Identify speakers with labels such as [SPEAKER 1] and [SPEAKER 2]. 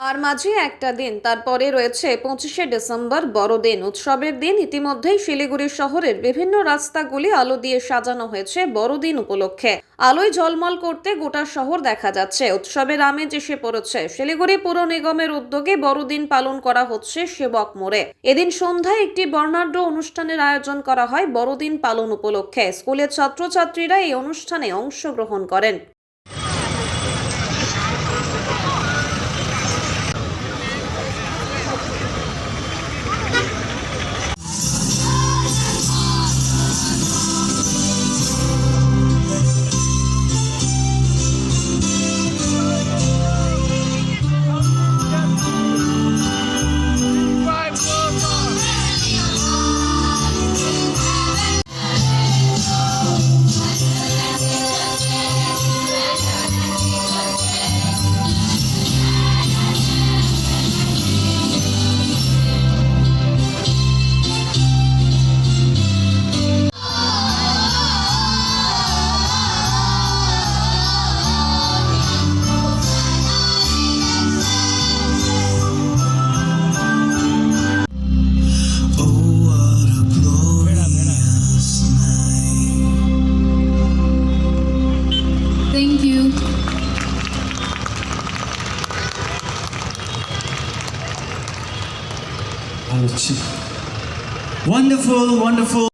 [SPEAKER 1] আর মাঝে একটা দিন, তারপরে রয়েছে পঁচিশে ডিসেম্বর, বড়দিন। উৎসবের দিন ইতিমধ্যেই শিলিগুড়ি শহরের বিভিন্ন রাস্তাগুলি আলো দিয়ে সাজানো হয়েছে বড়দিন উপলক্ষে। আলোয় ঝলমল করতে গোটা শহর দেখা যাচ্ছে। উৎসবের আমেজ এসে পড়েছে। শিলিগুড়ি পুর নিগমের উদ্যোগে বড়দিন পালন করা হচ্ছে সেবক মোড়ে। এদিন সন্ধ্যায় একটি বর্ণাঢ্য অনুষ্ঠানের আয়োজন করা হয় বড়দিন পালন উপলক্ষে। স্কুলের ছাত্রছাত্রীরা এই অনুষ্ঠানে অংশগ্রহণ করেন।
[SPEAKER 2] Wonderful, wonderful.